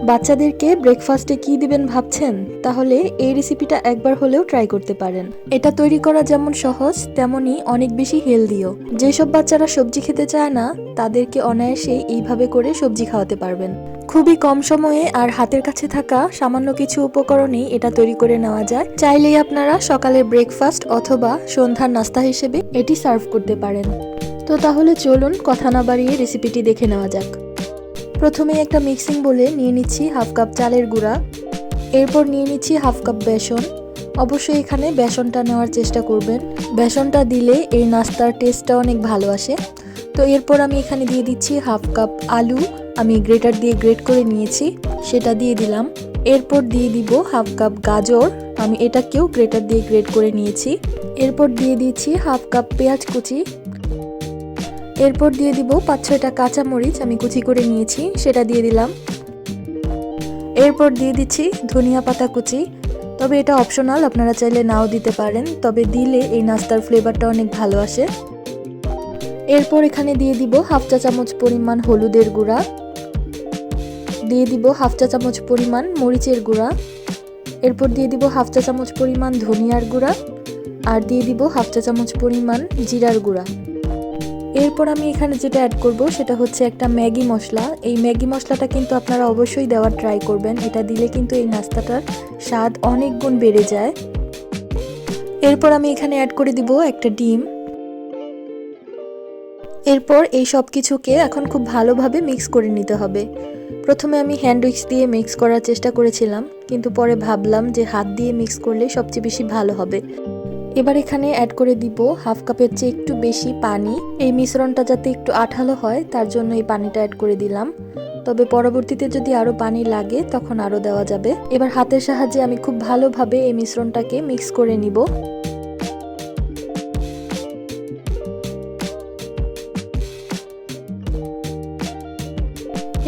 বাচ্চাদেরকে ব্রেকফাস্টে কি দিবেন ভাবছেন? তাহলে এই রেসিপিটা একবার হলেও ট্রাই করতে পারেন। এটা তৈরি করা যেমন সহজ, তেমনই অনেক বেশি হেলদিও যেসব বাচ্চারা সবজি খেতে চায় না, তাদেরকে অনায়াসেই এইভাবে করে সবজি খাওয়াতে পারবেন। খুবই কম সময়ে আর হাতের কাছে থাকা সামান্য কিছু উপকরণেই এটা তৈরি করে নেওয়া যায়। চাইলেই আপনারা সকালের ব্রেকফাস্ট অথবা সন্ধ্যার নাস্তা হিসেবে এটি সার্ভ করতে পারেন। তো তাহলে চলুন কথা না বাড়িয়ে রেসিপিটি দেখে নেওয়া যাক। প্রথমে একটা মিক্সিং বলে নিয়ে নিচ্ছি হাফ কাপ চালের গুঁড়া। এরপর নিয়ে নিচ্ছি হাফ কাপ বেসন। অবশ্যই এখানে বেসনটা নেওয়ার চেষ্টা করবেন। বেসনটা দিলে এই নাস্তার টেস্টটা অনেক ভালো আসে। তো এরপর আমি এখানে দিয়ে দিচ্ছি হাফ কাপ আলু। আমি গ্রেটার দিয়ে গ্রেট করে নিয়েছি, সেটা দিয়ে দিলাম। এরপর দিয়ে দিব হাফ কাপ গাজর। আমি এটাকেও গ্রেটার দিয়ে গ্রেট করে নিয়েছি। এরপর দিয়ে দিচ্ছি হাফ কাপ পেঁয়াজ কুচি। এরপর দিয়ে দিব পাঁচ ছয়টা কাঁচা মরিচ আমি কুচি করে নিয়েছি, সেটা দিয়ে দিলাম। এরপর দিয়ে দিচ্ছি ধনিয়া পাতা কুচি। তবে এটা অপশনাল আপনারা চাইলে নাও দিতে পারেন, তবে দিলে এই নাস্তার ফ্লেভারটা অনেক ভালো আসে। এরপর এখানে দিয়ে দিব হাফ চা চামচ পরিমাণ হলুদের গুঁড়া। দিয়ে দিব হাফ চা চামচ পরিমাণ মরিচের গুঁড়া। এরপর দিয়ে দিব হাফ চা চামচ পরিমাণ ধনিয়ার গুঁড়া। আর দিয়ে দিব হাফ চা চামচ পরিমাণ জিরার গুঁড়া। এরপর আমি এখানে যেটা অ্যাড করব, সেটা হচ্ছে একটা ম্যাগি মশলা। এই ম্যাগি মশলাটা কিন্তু আপনারা অবশ্যই দেওয়ার ট্রাই করবেন। এটা দিলে কিন্তু এই নাস্তাটার স্বাদ অনেক গুণ বেড়ে যায়। এরপর আমি এখানে অ্যাড করে দিব একটা ডিম। এরপর এই সব কিছুকে এখন খুব ভালোভাবে মিক্স করে নিতে হবে। প্রথমে আমি হ্যান্ড উইক্স দিয়ে মিক্স করার চেষ্টা করেছিলাম, কিন্তু পরে ভাবলাম যে হাত দিয়ে মিক্স করলে সবচেয়ে বেশি ভালো হবে। এবার এখানে অ্যাড করে দিব হাফ কাপের চেয়ে একটু বেশি পানি। এই মিশ্রণটা যাতে একটু আঠালো হয়, তার জন্য এই পানিটা অ্যাড করে দিলাম। তবে পরবর্তীতে যদি আরও পানি লাগে, তখন আরও দেওয়া যাবে। এবার হাতের সাহায্যে আমি খুব ভালোভাবে এই মিশ্রণটাকে মিক্স করে নিব।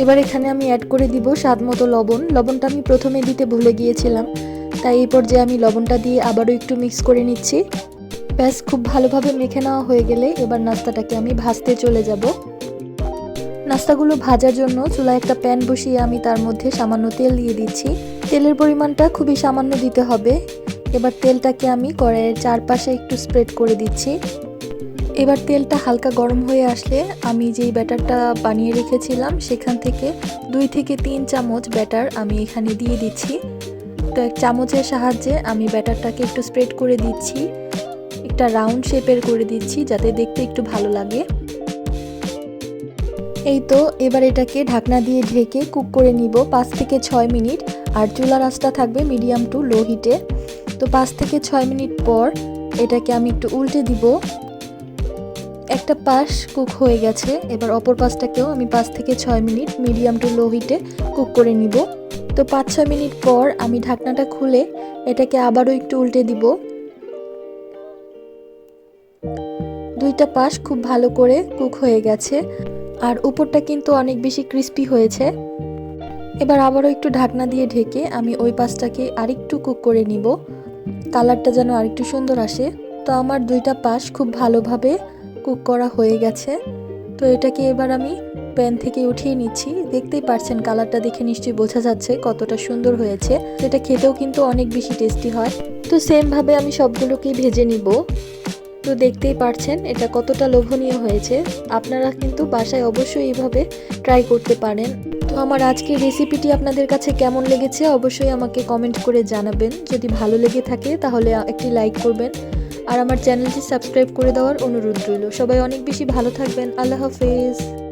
এবার এখানে আমি অ্যাড করে দিব স্বাদ মতো লবণ। লবণটা আমি প্রথমে দিতে ভুলে গিয়েছিলাম। তাই এই পর্যায়ে আমি লবণটা দিয়ে আবারও একটু মিক্স করে নিচ্ছি। ব্যাস, খুব ভালোভাবে মেখে নেওয়া হয়ে গেলে এবার নাস্তাটাকে আমি ভাজতে চলে যাব। নাস্তাগুলো ভাজার জন্য চুলায় একটা প্যান বসিয়ে আমি তার মধ্যে সামান্য তেল দিয়ে দিচ্ছি। তেলের পরিমাণটা খুবই সামান্য দিতে হবে। এবার তেলটাকে আমি কড়াইয়ের চারপাশে একটু স্প্রেড করে দিচ্ছি। এবার তেলটা হালকা গরম হয়ে আসলে আমি যেই ব্যাটারটা বানিয়ে রেখেছিলাম, সেখান থেকে দুই থেকে তিন চামচ ব্যাটার আমি এখানে দিয়ে দিচ্ছি। তো এক চামচের সাহায্যে আমি ব্যাটারটাকে একটু স্প্রেড করে দিচ্ছি। একটা রাউন্ড শেপের করে দিচ্ছি যাতে দেখতে একটু ভালো লাগে। এই তো, এবার এটাকে ঢাকনা দিয়ে ঢেকে কুক করে নিব পাঁচ থেকে ছয় মিনিট। আর চুলার আঁচটা থাকবে মিডিয়াম টু লো হিটে। তো পাঁচ থেকে ছয় মিনিট পর এটাকে আমি একটু উল্টে দিব। একটা পাশ কুক হয়ে গেছে, এবার অপর পাশটাকেও আমি পাঁচ থেকে ছয় মিনিট মিডিয়াম টু লো হিটে কুক করে নিব। তো পাঁচ ছয় মিনিট পর আমি ঢাকনাটা খুলে এটাকে আবারও একটু উল্টে দিব। দুইটা পাশ খুব ভালো করে কুক হয়ে গেছে আর উপরটা কিন্তু অনেক বেশি ক্রিস্পি হয়েছে। এবার আবারও একটু ঢাকনা দিয়ে ঢেকে আমি ওই পাশটাকে আরেকটু কুক করে নিব। কালারটা যেন আরেকটু সুন্দর আসে। তো আমার দুইটা পাশ খুব ভালোভাবে কুক করা হয়ে গেছে। তো এটাকে এবার আমি প্যান থেকে উঠিয়ে নিচ্ছি। দেখতেই পারছেন কালারটা দেখে নিশ্চয়ই বোঝা যাচ্ছে কতটা সুন্দর হয়েছে। সেটা খেতেও কিন্তু অনেক বেশি টেস্টি হয়। তো সেমভাবে আমি সবগুলোকেই ভেজে নিব। তো দেখতেই পারছেন এটা কতটা লোভনীয় হয়েছে। আপনারা কিন্তু বাসায় অবশ্যই এইভাবে ট্রাই করতে পারেন। তো আমার আজকের রেসিপিটি আপনাদের কাছে কেমন লেগেছে অবশ্যই আমাকে কমেন্ট করে জানাবেন। যদি ভালো লেগে থাকে তাহলে একটি লাইক করবেন। আর আমার চ্যানেলটি সাবস্ক্রাইব করে দেওয়ার অনুরোধ রইল। সবাই অনেক বেশি ভালো থাকবেন। আল্লাহ হাফেজ।